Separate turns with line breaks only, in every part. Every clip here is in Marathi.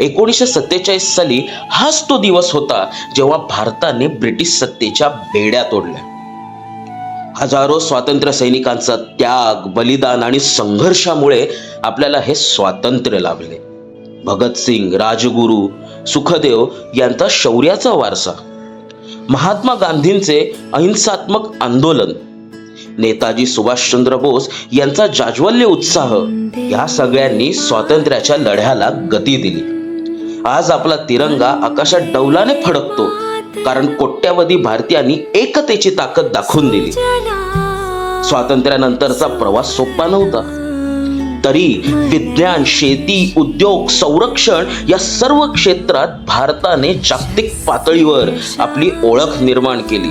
एकोणीसशे सत्तेचाळीस साली हाच तो दिवस होता जेव्हा भारताने ब्रिटिश सत्तेच्या बेड्या तोडल्या. हजारो स्वातंत्र्य सैनिकांचा त्याग बलिदान आणि संघर्षामुळे आपल्याला हे स्वातंत्र्य लाभले. भगतसिंग राजगुरू सुखदेव यांचा शौर्याचा वारसा. महात्मा गांधींचे अहिंसात्मक आंदोलन. नेताजी सुभाषचंद्र बोस यांचा जाज्वल्य उत्साह या सगळ्यांनी स्वातंत्र्याच्या लढ्याला गती दिली. आज आपला तिरंगा आकाशात डौलाने फडकतो कारण कोट्यावधी भारतीयांनी एकतेची ताकद दाखवून दिली. स्वातंत्र्यानंतरचा प्रवास सोपा नव्हता. तरी विज्ञान शेती उद्योग संरक्षण या सर्व क्षेत्रात भारताने जागतिक पातळीवर आपली ओळख निर्माण केली.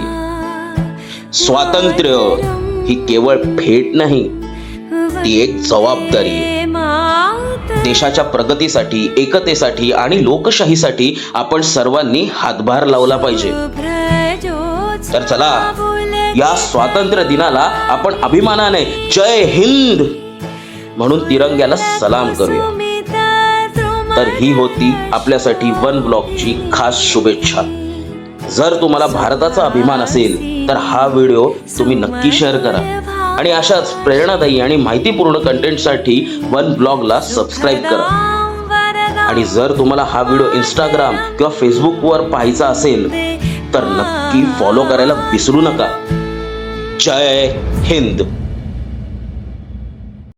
स्वातंत्र्य ही केवळ भेट नाही ती एक जबाबदारी आहे. देशाच्या प्रगतीसाठी एकतेसाठी आणि लोकशाहीसाठी आपण सर्वांनी हातभार लावला पाहिजे. तर चला या स्वातंत्र्य दिनाला आपण अभिमानाने जय हिंद म्हणून तिरंग्याला सलाम करूया. तर ही होती आपल्यासाठी वन ब्लॉकची खास शुभेच्छा. जर तुम्हाला भारताचा अभिमान असेल तर हा व्हिडिओ तुम्ही नक्की शेअर करा. आणि अशाच प्रेरणादायी आणि माहितीपूर्ण कंटेंटसाठी वन ब्लॉगला सबस्क्राईब करा. आणि जर तुम्हाला हा व्हिडिओ इंस्टाग्राम किंवा फेसबुकवर पाहायचा असेल तर नक्की फॉलो करायला विसरू नका. जय हिंद.